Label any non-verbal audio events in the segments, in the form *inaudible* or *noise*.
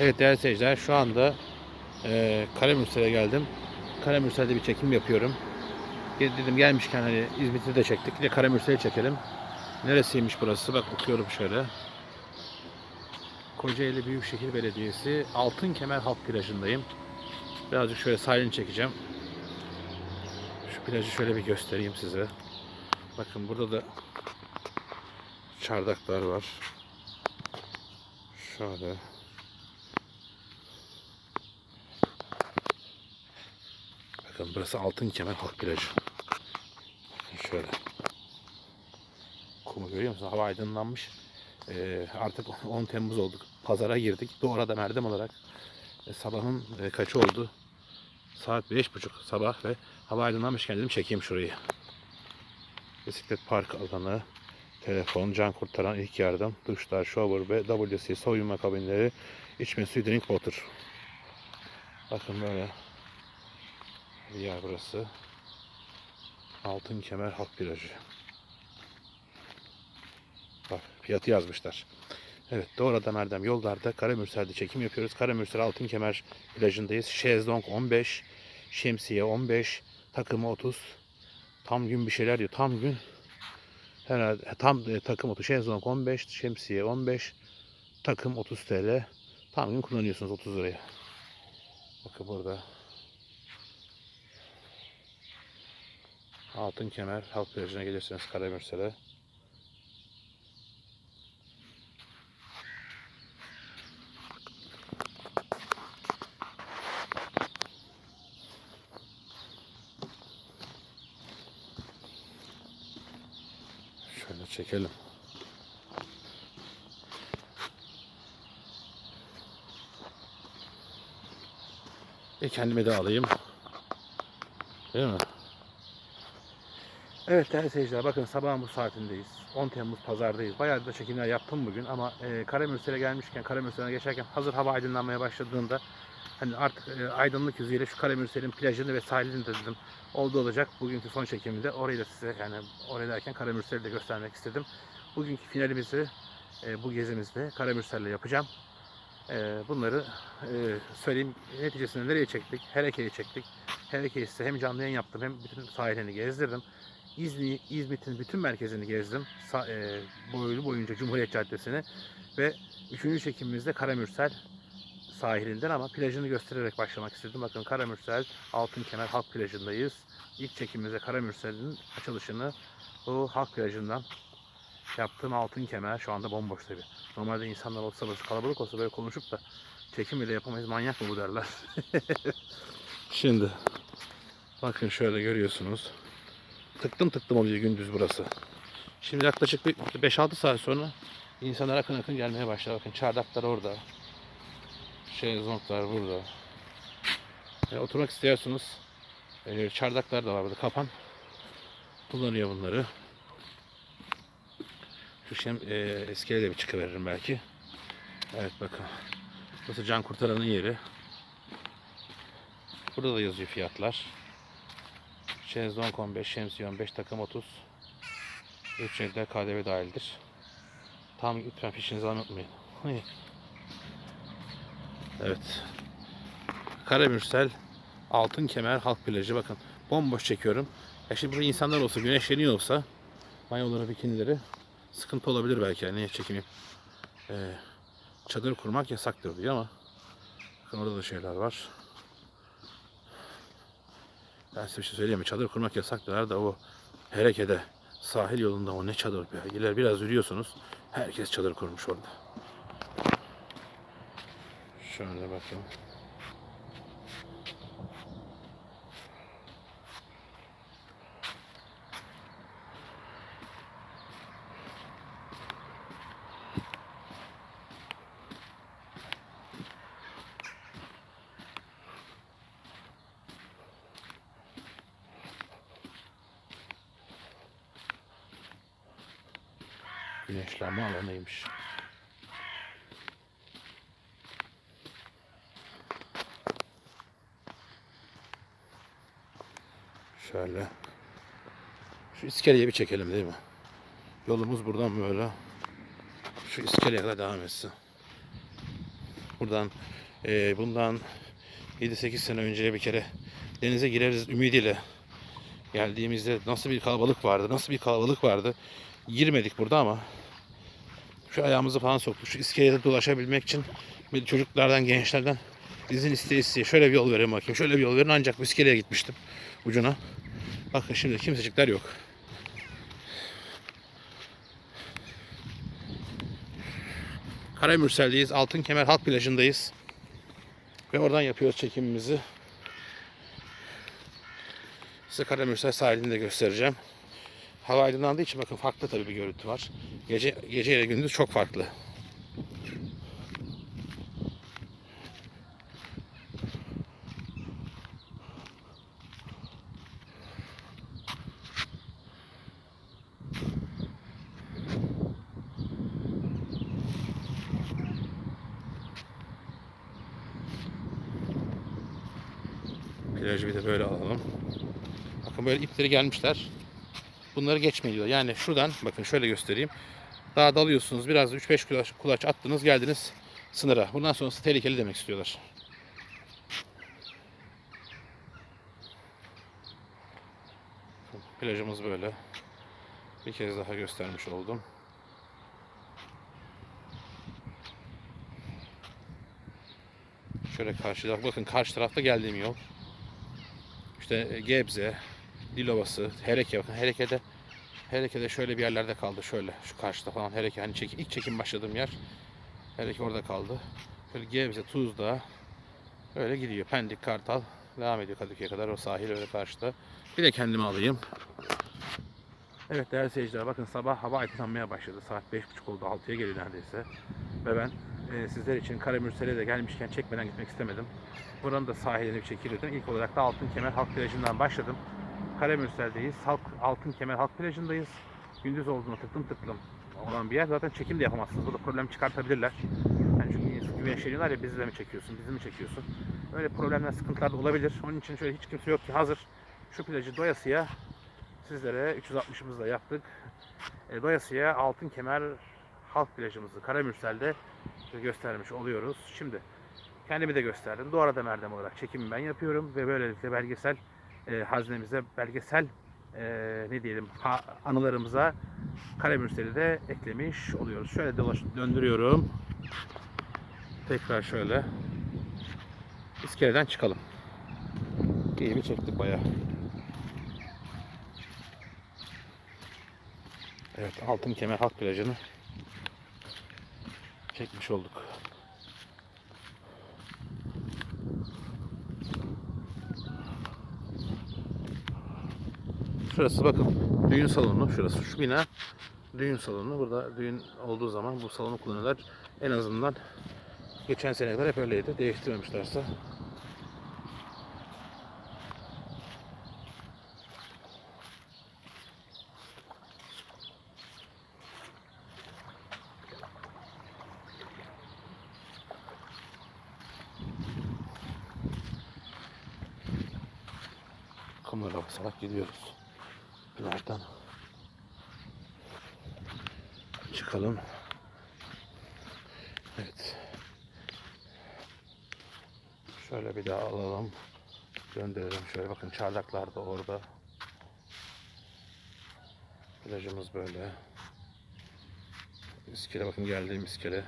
Evet değerli seyirciler şu anda e, Karamürsel'e geldim. Karamürsel'de bir çekim yapıyorum. Dedim gelmişken hani İzmit'i de çektik. Bir de Karamürsel'i çekelim. Neresiymiş burası? Bak okuyorum şöyle. Kocaeli Büyükşehir Belediyesi Altın Kemer Halk Plajı'ndayım. Birazcık şöyle sahilini çekeceğim. Şu plajı şöyle bir göstereyim size. Bakın burada da çardaklar var. Şöyle. Bakın burası Altın Kemer Halk Plajı. Şöyle. Kumu görüyor musun? Hava aydınlanmış. Ee, artık *laughs* 10 Temmuz olduk. Pazara girdik. Doğru da merdem olarak e, sabahın e, kaçı oldu? Saat 5.30 sabah ve hava aydınlanmışken dedim çekeyim şurayı. Bisiklet park alanı, telefon, can kurtaran ilk yardım, duşlar, shower ve WC soyunma kabinleri, içme suyu, drink water. Bakın böyle bir yer burası. Altın Kemer Halk Plajı. Bak fiyatı yazmışlar. Evet Doğra'da Erdem yollarda Karamürsel'de çekim yapıyoruz. Karamürsel Altın Kemer plajındayız. Şezlong 15, şemsiye 15, takımı 30. Tam gün bir şeyler diyor. Tam gün herhalde tam e, takım 30. Şezlong 15, şemsiye 15, takım 30 TL. Tam gün kullanıyorsunuz 30 liraya. Bakın burada Altın Kemer Halk Plajı'na gelirseniz Karamürsel'e. Şöyle çekelim. E kendime de alayım. Değil mi? Evet değerli seyirciler bakın sabahın bu saatindeyiz. 10 Temmuz pazardayız. Bayağı da çekimler yaptım bugün ama e, Karamürsel'e gelmişken Karamürsel'e geçerken hazır hava aydınlanmaya başladığında hani artık e, aydınlık yüzüyle şu Karamürsel'in plajını ve sahilini de dedim oldu olacak. Bugünkü son çekiminde orayı da size yani oraya derken Karamürsel'i de göstermek istedim. Bugünkü finalimizi e, bu gezimizde Karamürsel'le yapacağım. E, bunları e, söyleyeyim neticesinde nereye çektik? Hereke'ye çektik. Hereke'yi size hem canlı yayın yaptım hem bütün sahilini gezdirdim. İzni, İzmit'in bütün merkezini gezdim. Sa, e, boylu boyunca Cumhuriyet Caddesi'ni ve üçüncü çekimimizde Karamürsel sahilinden ama plajını göstererek başlamak istedim. Bakın Karamürsel Altınkemer Halk Plajı'ndayız. İlk çekimimizde Karamürsel'in açılışını bu halk plajından yaptığım Altın Kemer şu anda bomboş tabi. Normalde insanlar olsa burası kalabalık olsa böyle konuşup da çekim bile yapamayız manyak mı bu derler. *laughs* Şimdi bakın şöyle görüyorsunuz. Tıktım tıktım oluyor gündüz burası. Şimdi yaklaşık bir 5-6 saat sonra insanlar akın akın gelmeye başladı. Bakın çardaklar orada. Şezlonglar burada. E, oturmak istiyorsunuz. E, çardaklar da var burada. Kapan kullanıyor bunları. Şu şem, e, eskiye de bir çıkıveririm belki. Evet bakın. Burası can kurtaranın yeri. Burada da yazıyor fiyatlar. Şezlong 15, şemsiye 15, takım 30. Üç renkler KDV dahildir. Tam lütfen fişinizi unutmayın. Ay. Evet. Karamürsel Altın Kemer Halk Plajı bakın. Bomboş çekiyorum. Ya şimdi burada insanlar olsa, güneşleniyor olsa mayoları, bikinileri sıkıntı olabilir belki. Yani çekimim. Ee, çadır kurmak yasaktır diyor ama bakın orada da şeyler var. Ben size bir şey söyleyeyim mi? Çadır kurmak yasaktır da o Hereke'de sahil yolunda o ne çadır be. İler biraz yürüyorsunuz. Herkes çadır kurmuş orada. Şöyle bakın. Güneşlenme alanıymış. Şöyle. Şu iskeleye bir çekelim değil mi? Yolumuz buradan böyle. Şu iskeleye kadar devam etsin. buradan e, bundan 7-8 sene önce bir kere denize gireriz ümidiyle geldiğimizde nasıl bir kalabalık vardı, nasıl bir kalabalık vardı. Girmedik burada ama şu ayağımızı falan soktuk. Şu iskelede dolaşabilmek için çocuklardan, gençlerden izin isteye isteye şöyle bir yol verin bakayım. Şöyle bir yol verin ancak iskeleye gitmiştim ucuna. Bakın şimdi kimsecikler yok. Karamürsel'deyiz. Altın Kemer Halk Plajı'ndayız. Ve oradan yapıyoruz çekimimizi. Size Karamürsel sahilini de göstereceğim. Hava aydınlandığı için bakın farklı tabii bir görüntü var. Gece gece ile gündüz çok farklı. Plajı bir de böyle alalım. Bakın böyle ipleri gelmişler. Bunları geçmeyin. Yani şuradan bakın şöyle göstereyim. Daha dalıyorsunuz. Biraz da 3-5 kulaç, kulaç attınız geldiniz sınıra. Bundan sonrası tehlikeli demek istiyorlar. Plajımız böyle. Bir kez daha göstermiş oldum. Şöyle karşıda bakın karşı tarafta geldiğim yol. İşte Gebze, Dilovası, Hereke bakın Hereke'de Hereke'de şöyle bir yerlerde kaldı şöyle şu karşıda falan Hereke hani çekim, ilk çekim başladığım yer Hereke orada kaldı. Şöyle Gebze, Tuzla öyle gidiyor. Pendik, Kartal devam ediyor Kadıköy'e kadar o sahil öyle karşıda. Bir de kendimi alayım. Evet değerli seyirciler bakın sabah hava aydınlanmaya başladı. Saat 5.30 oldu 6'ya geliyor neredeyse. Ve ben e, sizler için Karamürsel'e de gelmişken çekmeden gitmek istemedim. Buranın da sahilini bir çekilirdim. İlk olarak da Altın Kemer Halk Plajı'ndan başladım. Karamürsel'deyiz. Halk, Altın Kemer Halk Plajı'ndayız. Gündüz olduğunu tıklım tıklım olan bir yer. Zaten çekim de yapamazsınız. Burada problem çıkartabilirler. Yani çünkü güvenşeniyorlar ya bizi de mi çekiyorsun, bizi mi çekiyorsun? Öyle problemler, sıkıntılar da olabilir. Onun için şöyle hiç kimse yok ki hazır. Şu plajı doyasıya sizlere 360'ımızda yaptık. E, doyasıya Altın Kemer Halk Plajımızı Karamürsel'de göstermiş oluyoruz. Şimdi kendimi de gösterdim. Doğru da Merdem olarak çekimi ben yapıyorum ve böylelikle belgesel e, haznemize, belgesel e, ne diyelim ha, anılarımıza Karamürsel'i de eklemiş oluyoruz. Şöyle dolaş, döndürüyorum. Tekrar şöyle. İskeleden çıkalım. Bir çektik bayağı. Evet, Altın Kemer Halk Plajı'nı çekmiş olduk. Şurası bakın düğün salonu şurası şu bina. Düğün salonu burada düğün olduğu zaman bu salonu kullanıyorlar en azından geçen sene kadar hep öyleydi değiştirmemişlerse. Kamera basarak gidiyoruz. Plajdan çıkalım. Evet. Şöyle bir daha alalım. Gönderelim. Şöyle bakın çardaklar da orada. Plajımız böyle. İskele bakın geldiğim iskele.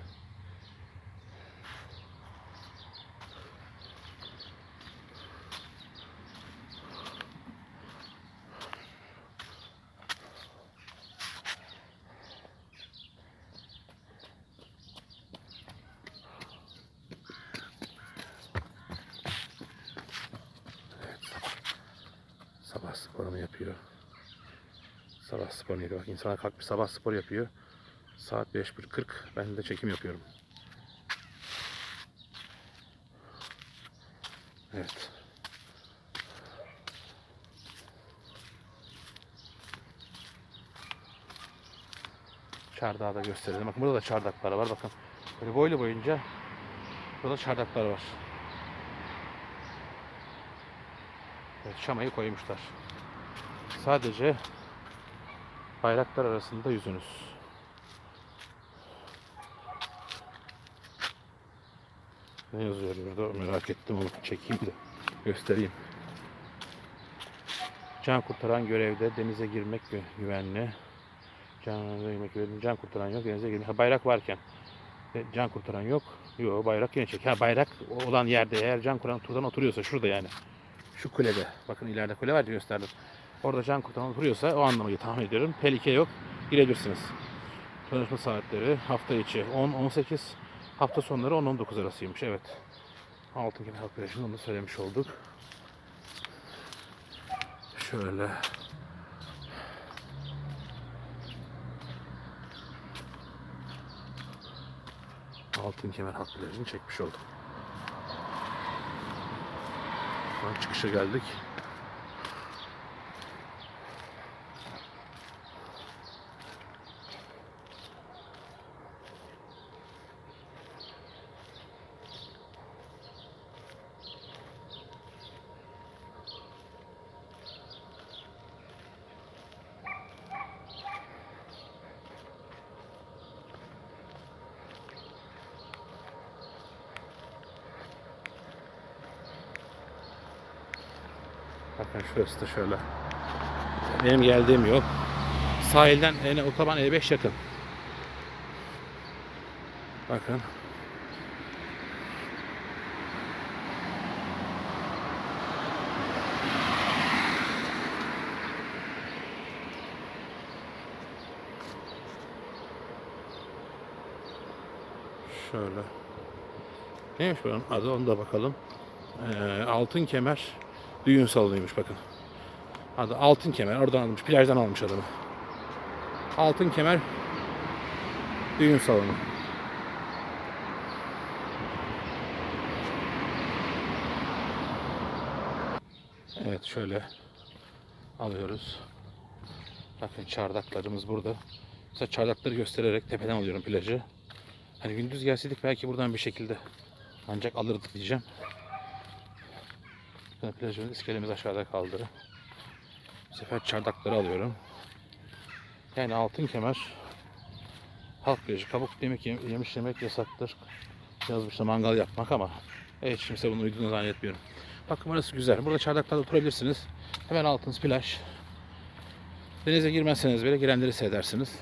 Sabah sporunu yapıyor. Sabah insana kalkmış sabah spor yapıyor. Saat 5.40 ben de çekim yapıyorum. Evet. Çardağı da gösterelim. Bakın burada da çardaklar var. Bakın böyle boylu boyunca burada çardaklar var. Evet, şamayı koymuşlar. Sadece bayraklar arasında yüzünüz. Ne yazıyor burada merak ettim onu çekeyim de göstereyim. Can kurtaran görevde denize girmek gü- güvenli. Can, girmek can kurtaran yok denize girmek. Ha, bayrak varken e, can kurtaran yok. Yok bayrak yine çek. Ha, bayrak olan yerde eğer can kurtaran oturuyorsa şurada yani. Şu kulede. Bakın ileride kule var ya gösterdim. Orada can kurtaran oturuyorsa o anlamı tahmin ediyorum. Tehlike yok. Girebilirsiniz. Çalışma saatleri hafta içi 10-18 hafta sonları 10-19 arasıymış. Evet. Altınkent Halk Plajı'nı onu söylemiş olduk. Şöyle. Altın Kemer Halk çekmiş oldum. Şu an çıkışa geldik. Bakın şurası şöyle. Benim geldiğim yol. Sahilden yani otoban E5 yakın. Bakın. Şöyle. Neymiş buranın adı onu da bakalım. Ee, altın kemer düğün salonuymuş bakın. Adı altın kemer oradan almış plajdan almış adamı. Altın kemer düğün salonu. Evet şöyle alıyoruz. Bakın çardaklarımız burada. Mesela çardakları göstererek tepeden alıyorum plajı. Hani gündüz gelseydik belki buradan bir şekilde ancak alırdık diyeceğim. Bakın plajımız iskelemiz aşağıda kaldı. Bu sefer çardakları alıyorum. Yani altın kemer halk plajı. Kabuk yemek yem- yemiş yemek yasaktır. Yazmışlar mangal yapmak ama hiç kimse bunu uyduğunu zannetmiyorum. Bakın burası güzel. Burada çardaklarda oturabilirsiniz. Hemen altınız plaj. Denize girmezseniz bile girenleri seyredersiniz.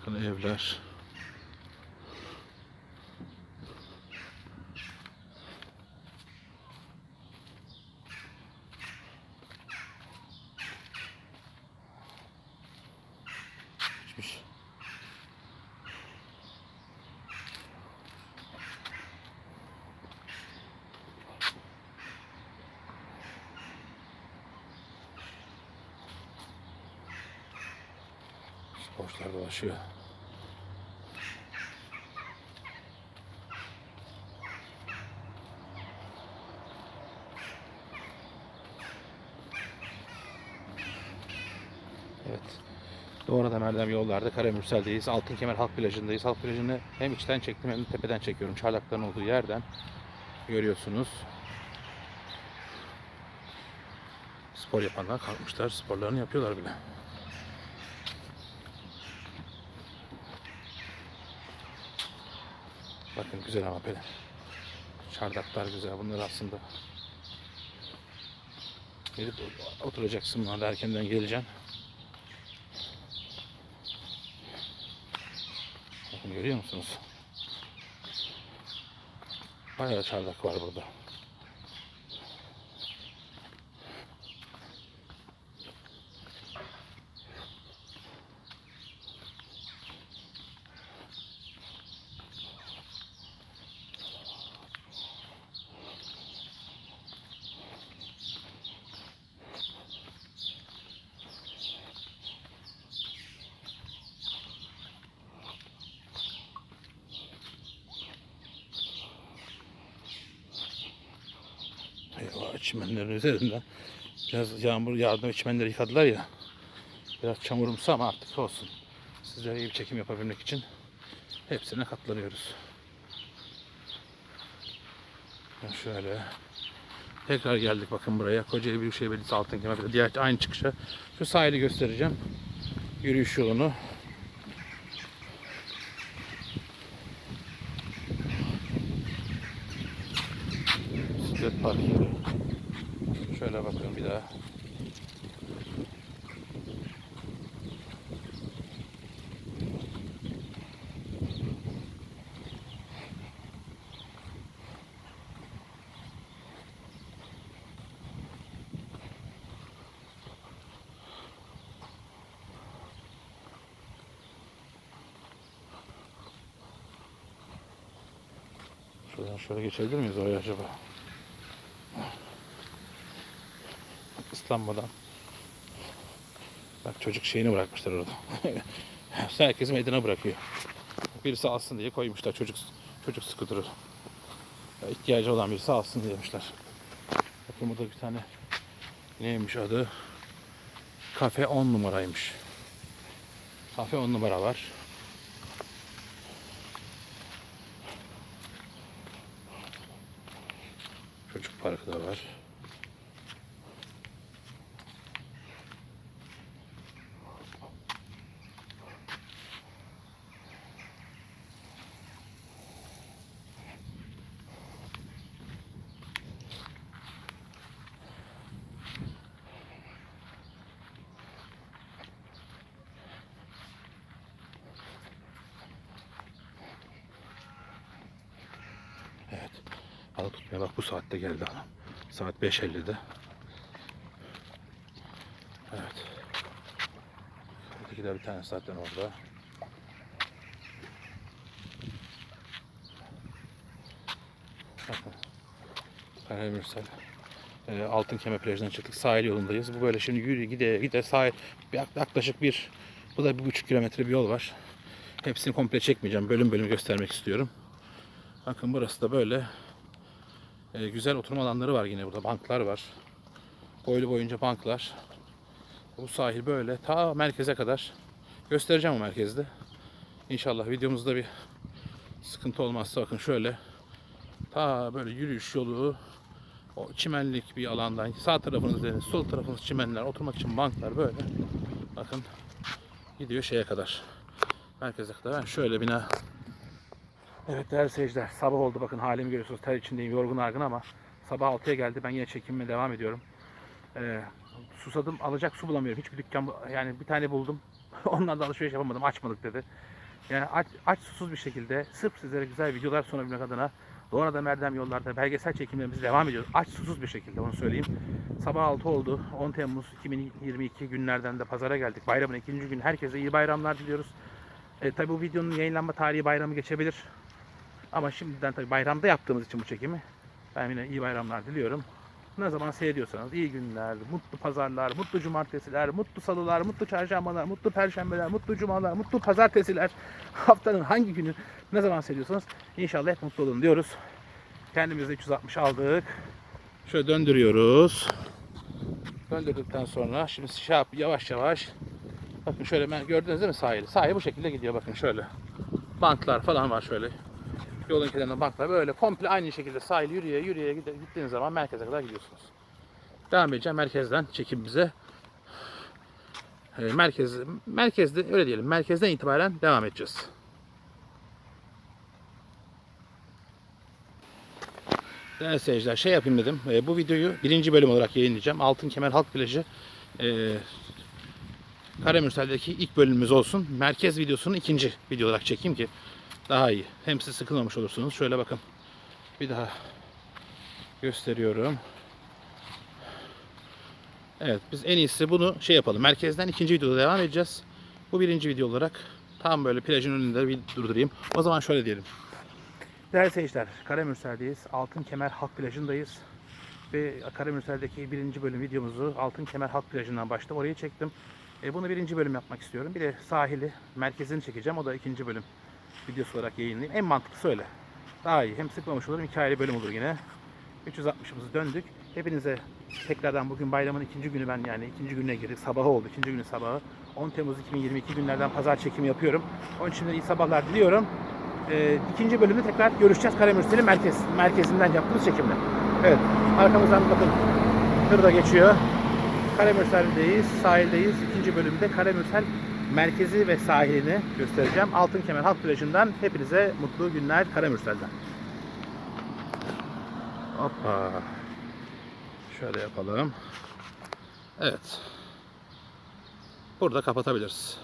Bakın evler. Doğru da Merdem yollarda Karamürsel'deyiz. Altınkemer Halk Plajı'ndayız. Halk Plajı'nı hem içten çektim hem de tepeden çekiyorum. Çardakların olduğu yerden görüyorsunuz. Spor yapanlar kalkmışlar. Sporlarını yapıyorlar bile. Bakın güzel ama böyle. Çardaklar güzel. Bunlar aslında gelip oturacaksın bunlarda erkenden geleceksin. Bakın görüyor musunuz? Bayağı çardak var burada. çimenlerin üzerinde. Biraz yağmur yardım çimenleri yıkadılar ya. Biraz çamurumsu ama artık olsun. Sizlere iyi bir çekim yapabilmek için hepsine katlanıyoruz. Şöyle tekrar geldik bakın buraya. Kocaeli Büyükşehir Belediyesi altın kemer. Diğer aynı çıkışa. Şu sahili göstereceğim. Yürüyüş yolunu. Bisiklet parkı. Şuradan şöyle geçebilir miyiz oraya acaba? Islanmadan. Bak çocuk şeyini bırakmışlar orada. *laughs* Herkes meydana bırakıyor. Birisi alsın diye koymuşlar çocuk çocuk skuturu. Ya İhtiyacı olan birisi alsın demişler. Bakın burada bir tane neymiş adı? Kafe 10 numaraymış. Kafe 10 numara var. Çocuk parkı da var. Evet. Balık tutmaya bak bu saatte geldi adam. Saat 5.50'de. Evet. Öteki de bir tane zaten orada. Bakın. Karamürsel. Ee, Altın Kemer plajından çıktık. Sahil yolundayız. Bu böyle şimdi yürü gide gide sahil. Yaklaşık bir bu da bir buçuk kilometre bir yol var. Hepsini komple çekmeyeceğim. Bölüm bölüm göstermek istiyorum. Bakın burası da böyle e, güzel oturma alanları var yine burada. Banklar var. Boylu boyunca banklar. Bu sahil böyle ta merkeze kadar. Göstereceğim o merkezde. İnşallah videomuzda bir sıkıntı olmazsa bakın şöyle ta böyle yürüyüş yolu o çimenlik bir alandan sağ tarafınız deniz, sol tarafınız çimenler, oturmak için banklar böyle. Bakın gidiyor şeye kadar. Merkeze kadar. Ben şöyle bina Evet değerli seyirciler sabah oldu bakın halimi görüyorsunuz ter içindeyim yorgun argın ama sabah 6'ya geldi ben yine çekimime devam ediyorum. Ee, susadım alacak su bulamıyorum hiçbir dükkan yani bir tane buldum *laughs* ondan da alışveriş yapamadım açmadık dedi. Yani aç, aç susuz bir şekilde sırf sizlere güzel videolar sunabilmek adına Doğanada Merdem yollarda belgesel çekimlerimiz devam ediyor. Aç susuz bir şekilde onu söyleyeyim. Sabah 6 oldu. 10 Temmuz 2022 günlerden de pazara geldik. Bayramın ikinci gün. Herkese iyi bayramlar diliyoruz. E, tabi bu videonun yayınlanma tarihi bayramı geçebilir. Ama şimdiden tabii bayramda yaptığımız için bu çekimi ben yine iyi bayramlar diliyorum. Ne zaman seyrediyorsanız iyi günler, mutlu pazarlar, mutlu cumartesiler, mutlu salılar, mutlu çarşambalar, mutlu perşembeler, mutlu cumalar, mutlu pazartesiler. *laughs* Haftanın hangi günü ne zaman seyrediyorsanız inşallah hep mutlu olun diyoruz. Kendimize 360 aldık. Şöyle döndürüyoruz. Döndürdükten sonra şimdi şey yap, yavaş yavaş Bakın şöyle ben gördünüz değil mi sahili? Sahil bu şekilde gidiyor bakın şöyle. Banklar falan var şöyle. Yolun kenarında banklar böyle komple aynı şekilde sahil yürüye yürüye gittiğiniz zaman merkeze kadar gidiyorsunuz. Devam edeceğim merkezden çekimimize. Ee, merkez, merkezde öyle diyelim merkezden itibaren devam edeceğiz. Değerli seyirciler şey yapayım dedim. Ee, bu videoyu birinci bölüm olarak yayınlayacağım. Altın Kemer Halk Plajı e, Karamürsel'deki ilk bölümümüz olsun. Merkez videosunu ikinci video olarak çekeyim ki daha iyi. Hem siz sıkılmamış olursunuz. Şöyle bakın. Bir daha gösteriyorum. Evet biz en iyisi bunu şey yapalım. Merkezden ikinci videoda devam edeceğiz. Bu birinci video olarak tam böyle plajın önünde bir durdurayım. O zaman şöyle diyelim. Değerli seyirciler, Karamürsel'deyiz. Altın Kemer Halk Plajı'ndayız. Ve Karamürsel'deki birinci bölüm videomuzu Altın Kemer Halk Plajı'ndan başta orayı çektim. E, bunu birinci bölüm yapmak istiyorum. Bir de sahili, merkezini çekeceğim. O da ikinci bölüm videosu olarak yayınlayayım. En mantıklısı öyle. Daha iyi. Hem sıkmamış olurum. Hikayeli bölüm olur yine. 360'ımızı döndük. Hepinize tekrardan bugün bayramın ikinci günü ben yani ikinci gününe girdik. Sabahı oldu. ikinci günün sabahı. 10 Temmuz 2022 günlerden pazar çekimi yapıyorum. Onun için de iyi sabahlar diliyorum. Ee, ikinci bölümde tekrar görüşeceğiz Karamürsel'in merkez, merkezinden yaptığımız çekimle. Evet. Arkamızdan bakın. Tır da geçiyor. Karamürsel'deyiz, sahildeyiz. İkinci bölümde Karamürsel merkezi ve sahilini göstereceğim. Altın Kemer Halk Plajı'ndan hepinize mutlu günler Karamürsel'den. Hoppa. Şöyle yapalım. Evet. Burada kapatabiliriz.